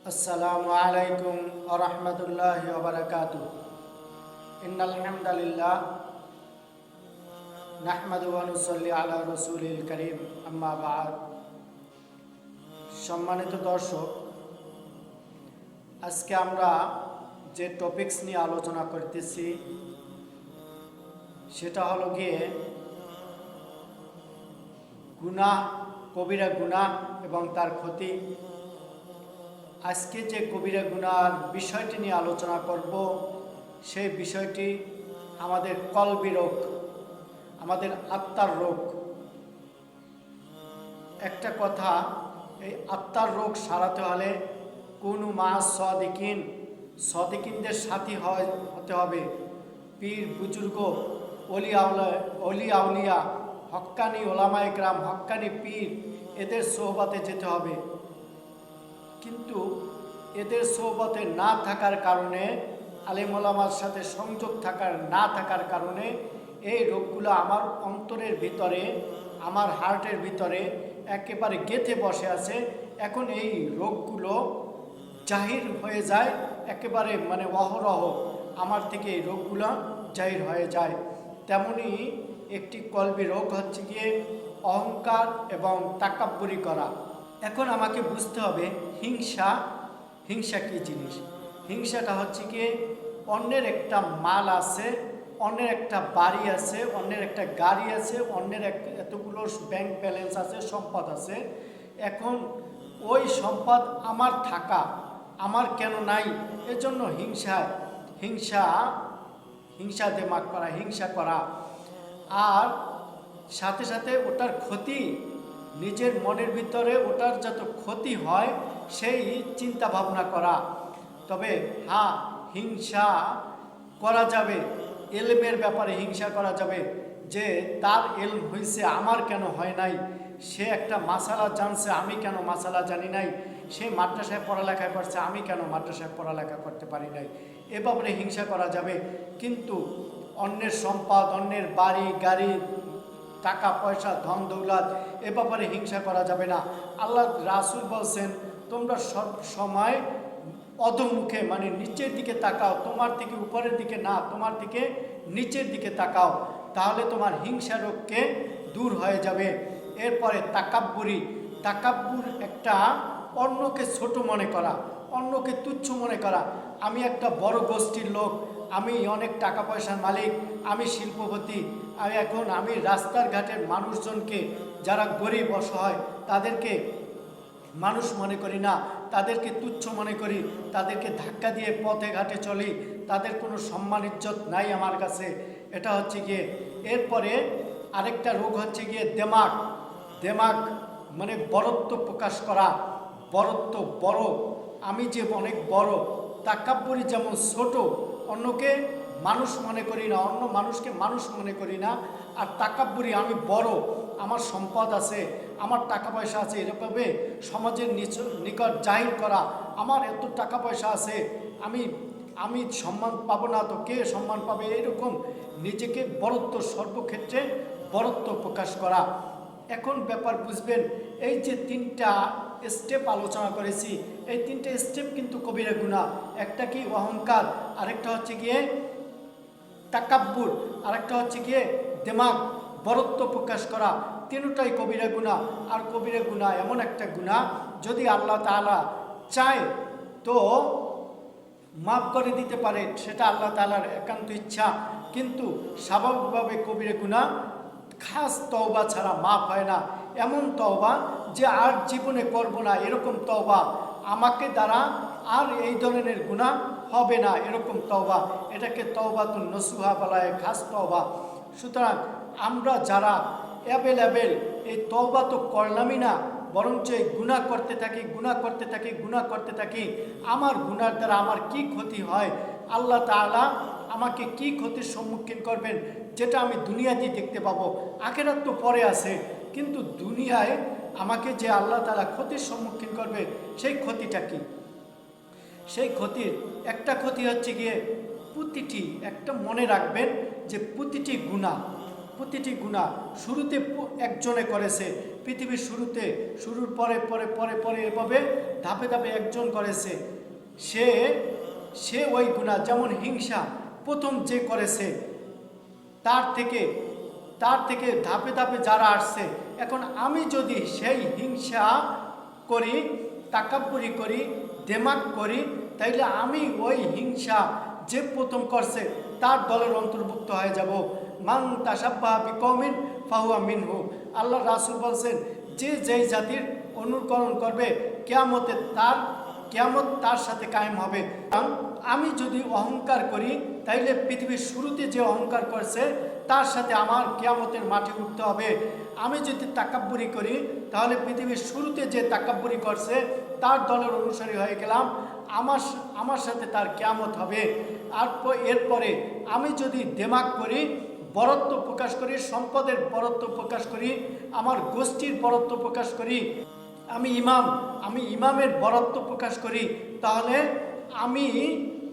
السلام عليكم ورحمة الله وبركاته إن الحمد لله نحمد ونصلي على رسول الكريم أما بعد সম্মানিত দর্শক আজকে আমরা যে টপিকস নিয়ে আলোচনা করতেছি সেটা হলো গিয়ে গুনাহ কবিরা গুনাহ এবং তার ক্ষতি আজকে যে কবিরা গুনার বিষয়টি নিয়ে আলোচনা করব, সেই বিষয়টি আমাদের কলবি রোগ, আমাদের আত্মার রোগ। একটা কথা, এই আত্মার রোগ সারাতে হলে কোনো মা সদিকিন, সদিকিনদের সাথী হয়, হতে হবে। পীর, বুজুর্গ, অলি আউলা, অলি আউলিয়া, হক্কানি ওলামা গ্রাম হক্কানি পীর, এদের সোহবাতে যেতে হবে। কিন্তু এদের সোহবতে না থাকার কারণে আলিমুলামার সাথে সংযোগ থাকার, না থাকার কারণে এই রোগগুলো আমার অন্তরের ভিতরে, আমার হার্টের ভিতরে একেবারে গেথে বসে আছে। এখন এই রোগগুলো জাহির হয়ে যায়, একেবারে মানে অহরহ আমার থেকে এই রোগগুলো জাহির হয়ে যায়। তেমনি একটি কলবি রোগ হচ্ছে গিয়ে অহংকার এবং তাকাব্বরি করা। এখন আমাকে বুঝতে হবে হিংসা হিংসা কী জিনিস? হিংসাটা হচ্ছে কি অন্যের একটা মাল আছে, অন্যের একটা বাড়ি আছে, অন্যের একটা গাড়ি আছে, অন্যের এক এতগুলো ব্যাংক ব্যালেন্স আছে, সম্পদ আছে। এখন ওই সম্পদ আমার থাকা, আমার কেন নাই? এজন্য হিংসা হিংসা হিংসা দেমাগ করা, হিংসা করা। আর সাথে সাথে ওটার ক্ষতি নিজের মনের ভিতরে ওটার যত ক্ষতি হয়, সেই চিন্তা ভাবনা করা। তবে হ্যাঁ হিংসা করা যাবে, এলমের ব্যাপারে হিংসা করা যাবে, যে তার এলম হয়েছে আমার কেন হয় নাই? সে একটা মাসালা জানছে, আমি কেন মাসালা জানি নাই? সে মাদ্রাসায় পড়ালেখা করছে, আমি কেন মাদ্রাসায় পড়ালেখা করতে পারি নাই? এ ব্যাপারে হিংসা করা যাবে। কিন্তু অন্যের সম্পদ, অন্যের বাড়ি, গাড়ি টাকা, পয়সা, ধন, দৌলত এ ব্যাপারে হিংসা করা যাবে না। আল্লাহ রাসুল বলছেন, তোমরা সব সময় অধমুখে মানে নিচের দিকে তাকাও, তোমার থেকে উপরের দিকে না, তোমার থেকে নিচের দিকে তাকাও, তাহলে তোমার হিংসা রোগকে দূর হয়ে যাবে। এরপরে তাকাব্বুরি। তাকাব্বুর একটা অন্যকে ছোট মনে করা, অন্যকে তুচ্ছ মনে করা। আমি একটা বড় গোষ্ঠীর লোক আমি অনেক টাকা পয়সার মালিক, আমি শিল্পপতি, আমি এখন আমি রাস্তার ঘাটের মানুষজনকে, যারা গরিব, অসহায়, তাদেরকে মানুষ মনে করি না, তাদেরকে তুচ্ছ মনে করি, তাদেরকে ধাক্কা দিয়ে পথে ঘাটে চলি, তাদের কোনো সম্মান, ইজ্জত নাই আমার কাছে। এটা হচ্ছে গিয়ে, এরপরে আরেকটা রোগ হচ্ছে গিয়ে দেমাগ দেমাগ মানে বরত্ব প্রকাশ করা, বরত্ব বড়। আমি যে অনেক বড়, তাকাব্বরি যেমন ছোট অন্যকে মানুষ মনে করি না, অন্য মানুষকে মানুষ মনে করি না। আর তাকাব্বরি, আমি বড়, আমার সম্পদ আছে, আমার টাকা পয়সা আছে, এরকমভাবে সমাজের নিচ, নিকট জাহির করা, আমার এত টাকা পয়সা আছে, আমি আমি সম্মান পাবো না তো কে সম্মান পাবে? এরকম নিজেকে বরত্ব সর্বক্ষেত্রে বরত্ব প্রকাশ করা। এখন ব্যাপার বুঝবেন, এই যে তিনটা স্টেপ আলোচনা করেছি, এই তিনটা স্টেপ কিন্তু কবিরা গুণা। একটা কি অহংকার, আরেকটা হচ্ছে গিয়ে তাকাব্বুর, আরেকটা হচ্ছে গিয়ে দেমাগ, বরত্ব প্রকাশ করা, তিনটাই কবিরা গুণা। আর কবিরা গুণা এমন একটা গুণা, যদি আল্লাহ তাআলা চায় তো মাফ করে দিতে পারে, সেটা আল্লাহ তাআলার একান্ত ইচ্ছা। কিন্তু স্বাভাবিকভাবে কবিরা গুণা খাস তওবা ছাড়া মাফ হয় না। এমন তওবা যে আর জীবনে করব না, এরকম তওবা আমাকে দ্বারা আর এই ধরনের গুণা হবে না, এরকম তওবা। এটাকে তওবাতুন নসুহা বলা হয়, খাস তওবা। সুতরাং আমরা যারা অ্যাভেলেবেল এই তওবা তো করলামই না, বরঞ্চ এই গুণা করতে থাকি গুণা করতে থাকি গুণা করতে থাকি, আমার গুণার দ্বারা আমার কি ক্ষতি হয় আল্লাহ তাআলা আমাকে কি ক্ষতির সম্মুখীন করবেন যেটা আমি দুনিয়াতেই দেখতে পাবো। আখেরাত তো পরে আছে, কিন্তু দুনিয়ায় আমাকে যে আল্লাহ তাআলা ক্ষতির সম্মুখীন করবে, সেই ক্ষতিটা কি? সেই ক্ষতির, একটা ক্ষতি হচ্ছে গিয়ে প্রতিটি, একটা মনে রাখবেন যে প্রতিটি গুণা প্রতিটি গুণা শুরুতে একজনে করেছে। পৃথিবীর শুরুতে, শুরুর পরে পরে পরে পরে এভাবে ধাপে ধাপে একজন করেছে। সে সে ওই গুণা যেমন হিংসা প্রথম যে করেছে, তার থেকে তার থেকে ধাপে ধাপে যারা আসছে, এখন আমি যদি সেই হিংসা করি, তাকাব্বরি করি, দেমাক করি, তাইলে আমি ওই হিংসা যে প্রথম করছে, তার দলের অন্তর্ভুক্ত হয়ে যাব। মান তাসাব্বাহ বিকমিন ফাহুয়া মিনহু। আল্লাহ রাসুল বলছেন, যে যেই জাতির অনুকরণ করবে, কেয়ামতে তার কেয়ামত তার সাথে কায়েম হবে। কারণ আমি যদি অহংকার করি, তাইলে পৃথিবীর শুরুতে যে অহংকার করছে, তার সাথে আমার কেয়ামতের মাঠে উঠতে হবে। আমি যদি তাকাব্বরি করি, তাহলে পৃথিবীর শুরুতে যে তাকাব্বরি করছে, তার দলের অনুসারী হয়ে গেলাম। আমার আমার সাথে তার কেয়ামত হবে। আর এরপরে আমি যদি দেমাগ করি, বরত্ব প্রকাশ করি, সম্পদের বরত্ব প্রকাশ করি, আমার গোষ্ঠীর বরত্ব প্রকাশ করি আমি ইমাম, আমি ইমামের বরত্ব প্রকাশ করি, তাহলে আমি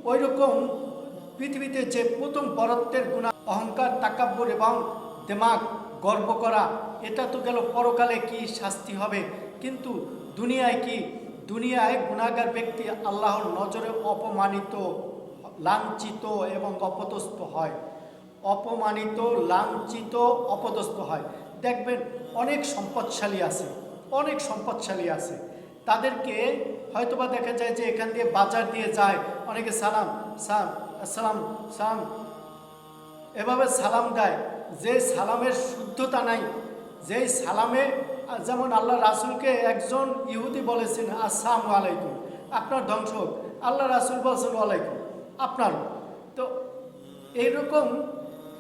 ওই রকম পৃথিবীতে যে প্রথম বরত্বের গুণা, অহংকার, তাকাব্বর এবং দেমাগ গর্ব করা, এটা তো গেল পরকালে কি শাস্তি হবে? কিন্তু দুনিয়ায় কি? দুনিয়ায় গুণাগার ব্যক্তি আল্লাহর নজরে অপমানিত, লাঞ্ছিত এবং অপদস্থ হয়। অপমানিত, লাঞ্ছিত, অপদস্থ হয়। দেখবেন অনেক সম্পদশালী আছে। অনেক সম্পদশালী আছে। তাদেরকে হয়তোবা দেখা যায় যে এখান দিয়ে বাজার দিয়ে যায়। অনেকে সালাম সালাম আসসালাম সালাম। এভাবে সালাম দেয়। যে সালামের শুদ্ধতা নাই, যেই সালামে যেমন আল্লাহ রাসুলকে একজন ইহুদি বলেছেন, আসসালাম আলাইকুম। আপনার ধ্বংস হোক। আল্লাহ রাসুল বলছেন, ওয়ালাইকুম। আপনার। তো এইরকম,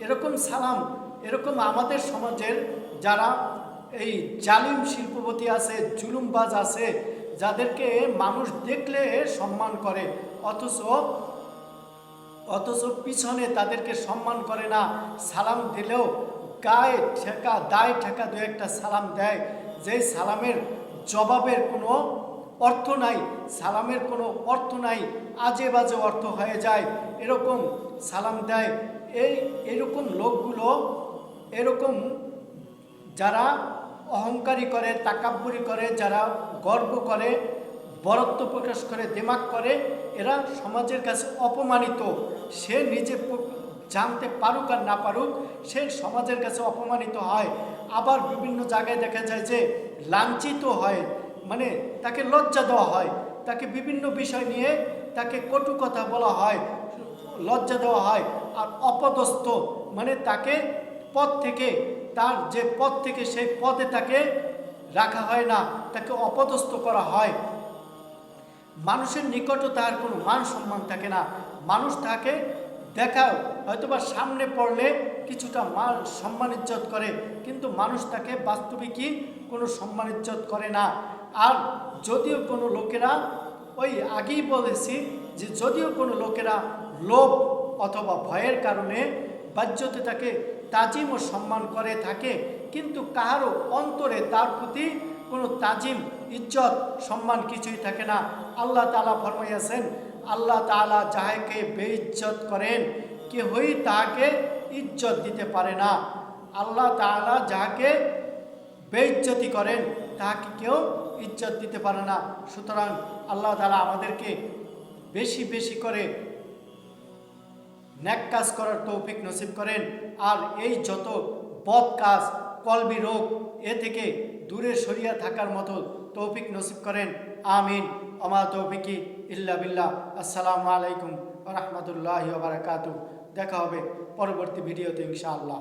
এরকম সালাম, এরকম আমাদের সমাজের যারা এই জালিম শিল্পপতি আছে, জুলুমবাজ আছে, যাদেরকে মানুষ দেখলে সম্মান করে, অথচ অথচ পিছনে তাদেরকে সম্মান করে না, সালাম দিলেও গায়ে ঠেকা, দায় ঠেকা দু একটা সালাম দেয়। যেই সালামের জবাবের কোনো অর্থ নাই, সালামের কোনো অর্থ নাই, আজে বাজে অর্থ হয়ে যায়, এরকম সালাম দেয়। এই, এরকম লোকগুলো, এরকম যারা অহংকারী করে, তাকাব্বরি করে, যারা গর্ব করে, বরত্ব প্রকাশ করে, দেমাক করে, এরা সমাজের কাছে অপমানিত। সে নিজে জানতে পারুক আর না পারুক, সে সমাজের কাছে অপমানিত হয়। আবার বিভিন্ন জায়গায় দেখা যায় যে লাঞ্ছিত হয় মানে তাকে লজ্জা দেওয়া হয়। তাকে বিভিন্ন বিষয় নিয়ে তাকে কটু কথা বলা হয়, লজ্জা দেওয়া হয়, আর অপদস্থ মানে তাকে পদ থেকে তার যে পদ থেকে সেই পদে তাকে রাখা হয় না, তাকে অপদস্থ করা হয়। মানুষের নিকটও তার কোনো মান সম্মান থাকে না। মানুষ তাকে দেখা হয়তোবা সামনে পড়লে কিছুটা মান সম্মান ইজ্জত করে, কিন্তু মানুষ তাকে বাস্তবিকই কোনো সম্মান ইজ্জত করে না। আর যদিও কোনো লোকেরা ওই আগেই বলেছি যে যদিও কোনো লোকেরা লোভ অথবা ভয়ের কারণে বাহ্যতে তাকে তাজিম ও সম্মান করে থাকে, কিন্তু কাহারও অন্তরে তার প্রতি কোনো তাজিম, ইজ্জত, সম্মান কিছুই থাকে না। আল্লাহ তালা ফরমাইয়াছেন, আল্লাহ তালা যাহাকে বেইজ্জত করেন, কেহই তাহাকে ইজ্জত দিতে পারে না। আল্লাহ তাআলা যাহাকে বেইজ্জতি করেন, তাহাকে কেউ ইজ্জত দিতে পারে না। সুতরাং আল্লাহ তাআলা আমাদেরকে বেশি বেশি করে ন্যাক কাজ করার তৌফিক নসিব করেন। আর এই যত বদ কাজ, কলবি রোগ, এ থেকে দূরে সরিয়া থাকার মতো তৌফিক নসিব করেন। আমিন। আমা তৌফিকি ইল্লা বিল্লাহ। আসসালামু আলাইকুম রহমতুল্লাহ বারাকাতু দেখা হবে পরবর্তী ভিডিওতে ইনশাআল্লাহ।